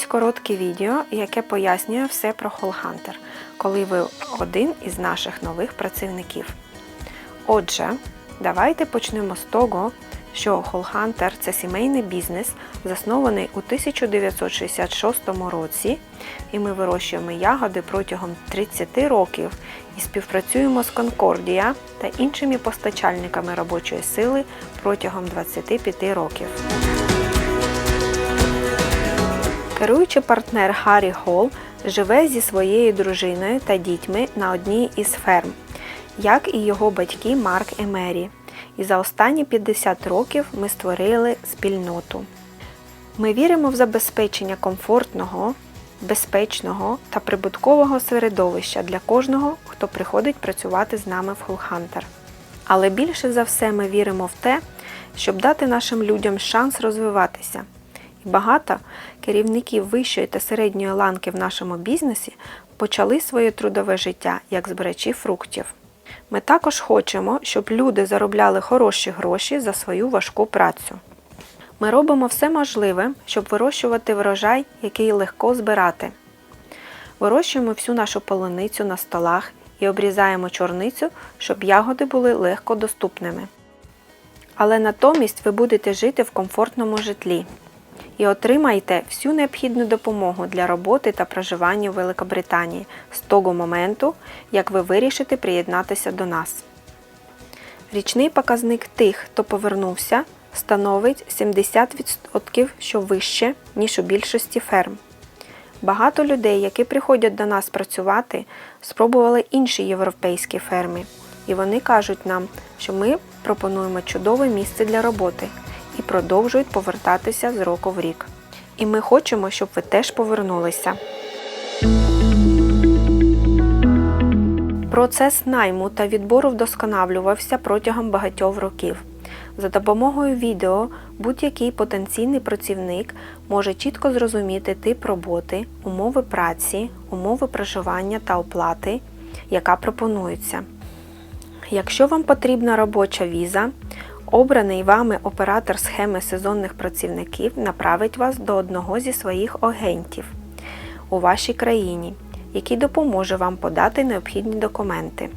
Ось коротке відео, яке пояснює все про Холхантер, коли ви один із наших нових працівників. Отже, давайте почнемо з того, що Холхантер це сімейний бізнес, заснований у 1966 році, і ми вирощуємо ягоди протягом 30 років і співпрацюємо з Конкордія та іншими постачальниками робочої сили протягом 25 років. Керуючий партнер Гаррі Холл живе зі своєю дружиною та дітьми на одній із ферм, як і його батьки Марк і Мері. І за останні 50 років ми створили спільноту. Ми віримо в забезпечення комфортного, безпечного та прибуткового середовища для кожного, хто приходить працювати з нами в Холхантер. Але більше за все ми віримо в те, щоб дати нашим людям шанс розвиватися. І багато керівників вищої та середньої ланки в нашому бізнесі почали своє трудове життя як збирачі фруктів. Ми також хочемо, щоб люди заробляли хороші гроші за свою важку працю. Ми робимо все можливе, щоб вирощувати врожай, який легко збирати. Вирощуємо всю нашу полуницю на столах і обрізаємо чорницю, щоб ягоди були легко доступними. Але натомість ви будете жити в комфортному житлі і отримаєте всю необхідну допомогу для роботи та проживання в Великобританії з того моменту, як ви вирішите приєднатися до нас. Річний показник тих, хто повернувся, становить 70%, що вище, ніж у більшості ферм. Багато людей, які приходять до нас працювати, спробували інші європейські ферми, і вони кажуть нам, що ми пропонуємо чудове місце для роботи і продовжують повертатися з року в рік. І ми хочемо, щоб ви теж повернулися. Процес найму та відбору вдосконалювався протягом багатьох років. За допомогою відео будь-який потенційний працівник може чітко зрозуміти тип роботи, умови праці, умови проживання та оплати, яка пропонується. Якщо вам потрібна робоча віза, обраний вами оператор схеми сезонних працівників направить вас до одного зі своїх агентів у вашій країні, який допоможе вам подати необхідні документи.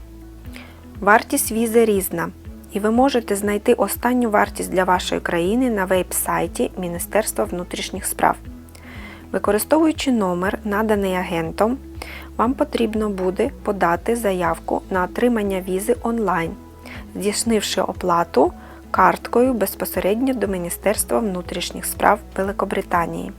Вартість візи різна, і ви можете знайти останню вартість для вашої країни на веб-сайті Міністерства внутрішніх справ. Використовуючи номер, наданий агентом, вам потрібно буде подати заявку на отримання візи онлайн, здійснивши оплату карткою безпосередньо до Міністерства внутрішніх справ Великобританії.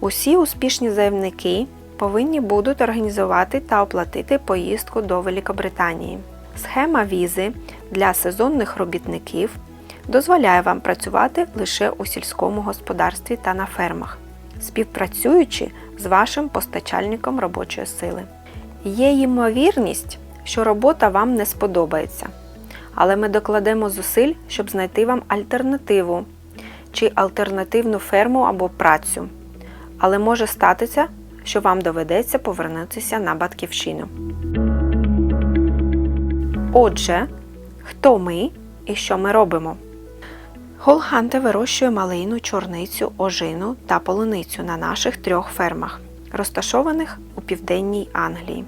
Усі успішні заявники повинні будуть організувати та оплатити поїздку до Великобританії. Схема візи для сезонних робітників дозволяє вам працювати лише у сільському господарстві та на фермах, співпрацюючи з вашим постачальником робочої сили. Є ймовірність, що робота вам не сподобається, але ми докладемо зусиль, щоб знайти вам альтернативу чи альтернативну ферму або працю. Але може статися, що вам доведеться повернутися на батьківщину. Отже, хто ми і що ми робимо? Холханте вирощує малину, чорницю, ожину та полуницю на наших трьох фермах, розташованих у південній Англії.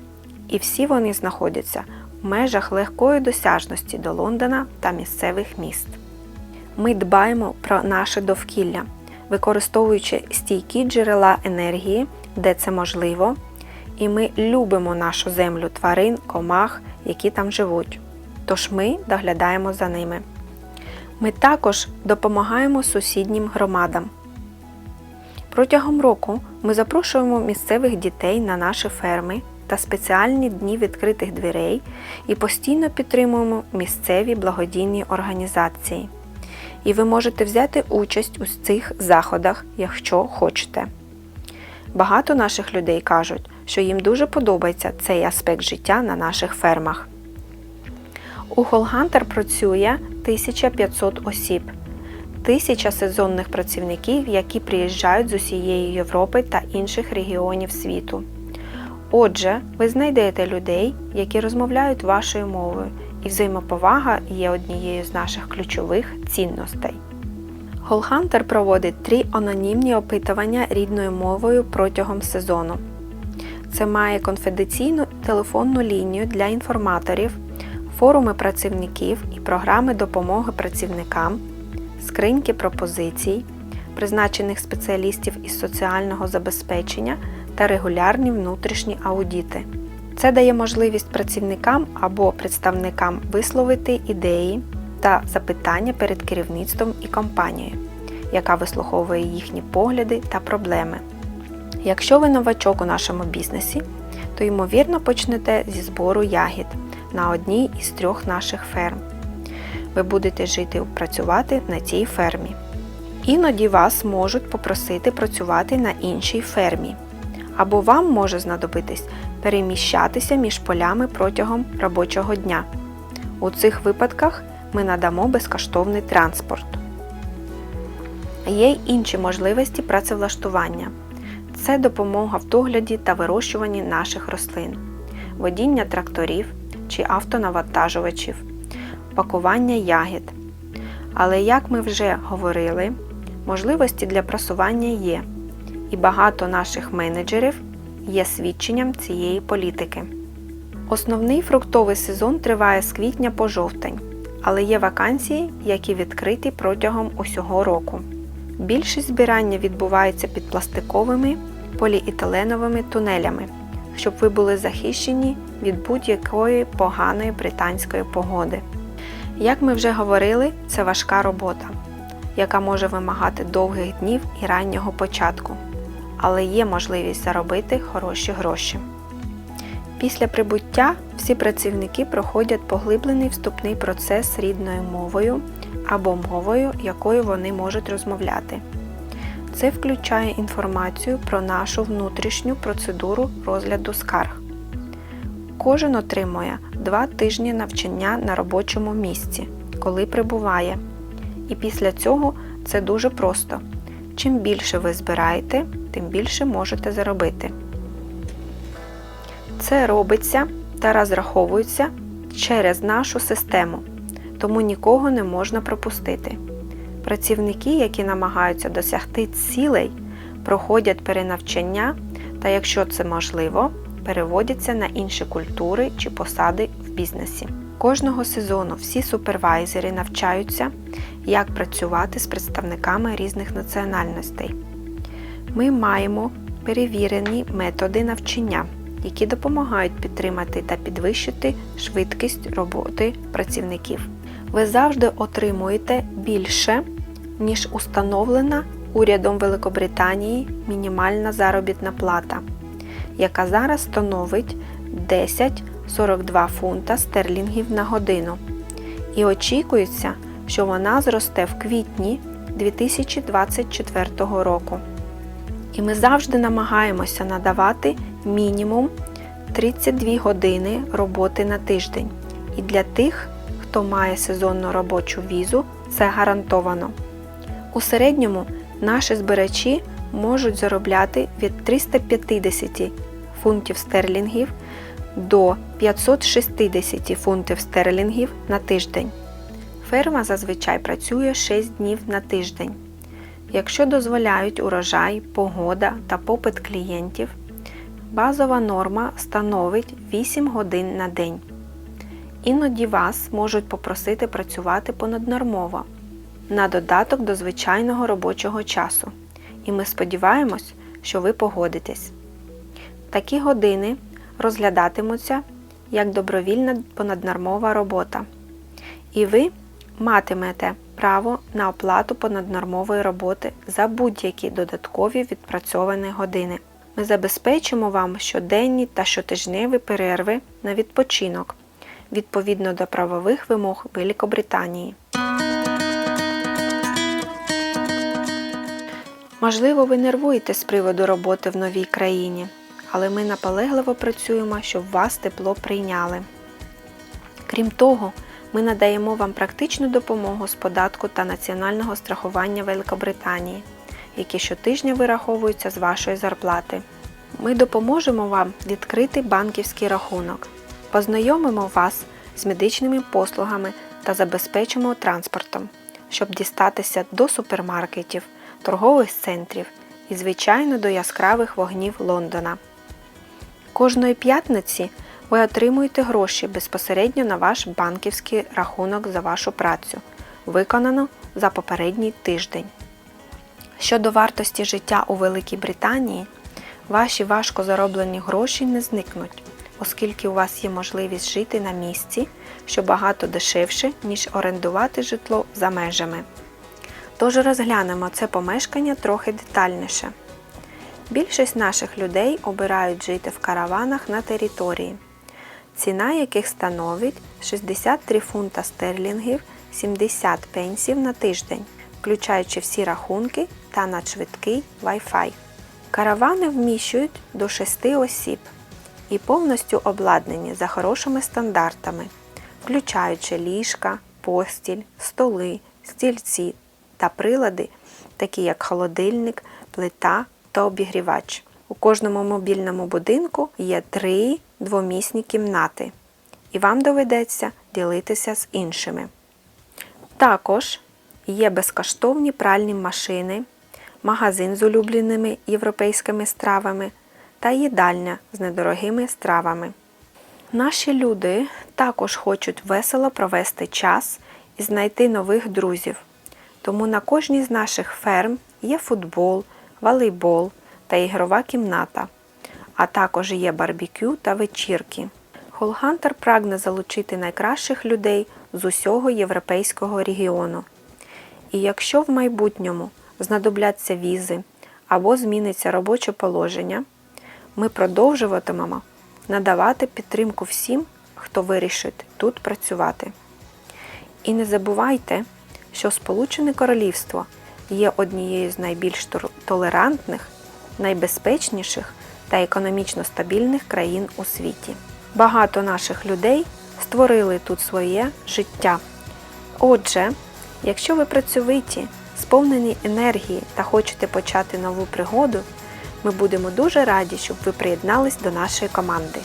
І всі вони знаходяться межах легкої досяжності до Лондона та місцевих міст. Ми дбаємо про наше довкілля, використовуючи стійкі джерела енергії, де це можливо, і ми любимо нашу землю тварин, комах, які там живуть. Тож ми доглядаємо за ними. Ми також допомагаємо сусіднім громадам. Протягом року ми запрошуємо місцевих дітей на наші ферми та спеціальні дні відкритих дверей і постійно підтримуємо місцеві благодійні організації. І ви можете взяти участь у цих заходах, якщо хочете. Багато наших людей кажуть, що їм дуже подобається цей аспект життя на наших фермах. У Холгантер працює 1500 осіб, тисяча сезонних працівників, які приїжджають з усієї Європи та інших регіонів світу. Отже, ви знайдете людей, які розмовляють вашою мовою, і взаємоповага є однією з наших ключових цінностей. Callhunter проводить три анонімні опитування рідною мовою протягом сезону. Це має конфіденційну телефонну лінію для інформаторів, форуми працівників і програми допомоги працівникам, скриньки пропозицій, призначених спеціалістів із соціального забезпечення та регулярні внутрішні аудіти. Це дає можливість працівникам або представникам висловити ідеї та запитання перед керівництвом і компанією, яка вислуховує їхні погляди та проблеми. Якщо ви новачок у нашому бізнесі, то ймовірно почнете зі збору ягід на одній із трьох наших ферм. Ви будете жити і працювати на цій фермі. Іноді вас можуть попросити працювати на іншій фермі, або вам може знадобитись переміщатися між полями протягом робочого дня. У цих випадках ми надамо безкоштовний транспорт. Є й інші можливості працевлаштування. Це допомога в догляді та вирощуванні наших рослин, водіння тракторів чи автонавантажувачів, пакування ягід. Але, як ми вже говорили, можливості для просування є, і багато наших менеджерів є свідченням цієї політики. Основний фруктовий сезон триває з квітня по жовтень, але є вакансії, які відкриті протягом усього року. Більшість збирання відбувається під пластиковими поліетиленовими тунелями, щоб ви були захищені від будь-якої поганої британської погоди. Як ми вже говорили, це важка робота, яка може вимагати довгих днів і раннього початку, але є можливість заробити хороші гроші. Після прибуття всі працівники проходять поглиблений вступний процес рідною мовою або мовою, якою вони можуть розмовляти. Це включає інформацію про нашу внутрішню процедуру розгляду скарг. Кожен отримує 2 тижні навчання на робочому місці, коли прибуває. І після цього це дуже просто. Чим більше ви збираєте, тим більше можете заробити. Це робиться та розраховується через нашу систему, тому нікого не можна пропустити. Працівники, які намагаються досягти цілей, проходять перенавчання та, якщо це можливо, переводяться на інші культури чи посади в бізнесі. Кожного сезону всі супервайзери навчаються, як працювати з представниками різних національностей. Ми маємо перевірені методи навчання, які допомагають підтримати та підвищити швидкість роботи працівників. Ви завжди отримуєте більше, ніж установлена урядом Великобританії мінімальна заробітна плата, яка зараз становить 10,42 фунта стерлінгів на годину. І очікується, що вона зросте в квітні 2024 року. І ми завжди намагаємося надавати мінімум 32 години роботи на тиждень. І для тих, хто має сезонну робочу візу, це гарантовано. У середньому наші збирачі можуть заробляти від 350 фунтів стерлінгів до 560 фунтів стерлінгів на тиждень. Ферма зазвичай працює 6 днів на тиждень. Якщо дозволяють урожай, погода та попит клієнтів, базова норма становить 8 годин на день. Іноді вас можуть попросити працювати понаднормово на додаток до звичайного робочого часу. І ми сподіваємось, що ви погодитесь. Такі години розглядатимуться як добровільна понаднормова робота. І ви матимете право на оплату понаднормової роботи за будь-які додаткові відпрацьовані години. Ми забезпечимо вам щоденні та щотижневі перерви на відпочинок відповідно до правових вимог Великобританії. Можливо, ви нервуєте з приводу роботи в новій країні, але ми наполегливо працюємо, щоб вас тепло прийняли. Крім того, ми надаємо вам практичну допомогу з податку та національного страхування Великобританії, які щотижня вираховуються з вашої зарплати. Ми допоможемо вам відкрити банківський рахунок, познайомимо вас з медичними послугами та забезпечимо транспортом, щоб дістатися до супермаркетів, торгових центрів і, звичайно, до яскравих вогнів Лондона. Кожної п'ятниці ви отримуєте гроші безпосередньо на ваш банківський рахунок за вашу працю, виконану за попередній тиждень. Щодо вартості життя у Великій Британії, ваші важко зароблені гроші не зникнуть, оскільки у вас є можливість жити на місці, що багато дешевше, ніж орендувати житло за межами. Тож розглянемо це помешкання трохи детальніше. Більшість наших людей обирають жити в караванах на території, ціна яких становить 63 фунта стерлінгів 70 пенсів на тиждень, включаючи всі рахунки та надшвидкий Wi-Fi. Каравани вміщують до 6 осіб і повністю обладнані за хорошими стандартами, включаючи ліжка, постіль, столи, стільці та прилади, такі як холодильник, плита та обігрівач. У кожному мобільному будинку є три двомісні кімнати, і вам доведеться ділитися з іншими. Також є безкоштовні пральні машини, магазин з улюбленими європейськими стравами та їдальня з недорогими стравами. Наші люди також хочуть весело провести час і знайти нових друзів. Тому на кожній з наших ферм є футбол, волейбол та ігрова кімната, а також є барбекю та вечірки. Холхантер прагне залучити найкращих людей з усього європейського регіону. І якщо в майбутньому знадобляться візи або зміниться робоче положення, ми продовжуватимемо надавати підтримку всім, хто вирішить тут працювати. І не забувайте, що Сполучене Королівство є однією з найбільш толерантних, найбезпечніших та економічно стабільних країн у світі. Багато наших людей створили тут своє життя. Отже, якщо ви працьовиті, сповнені енергії та хочете почати нову пригоду, ми будемо дуже раді, щоб ви приєднались до нашої команди.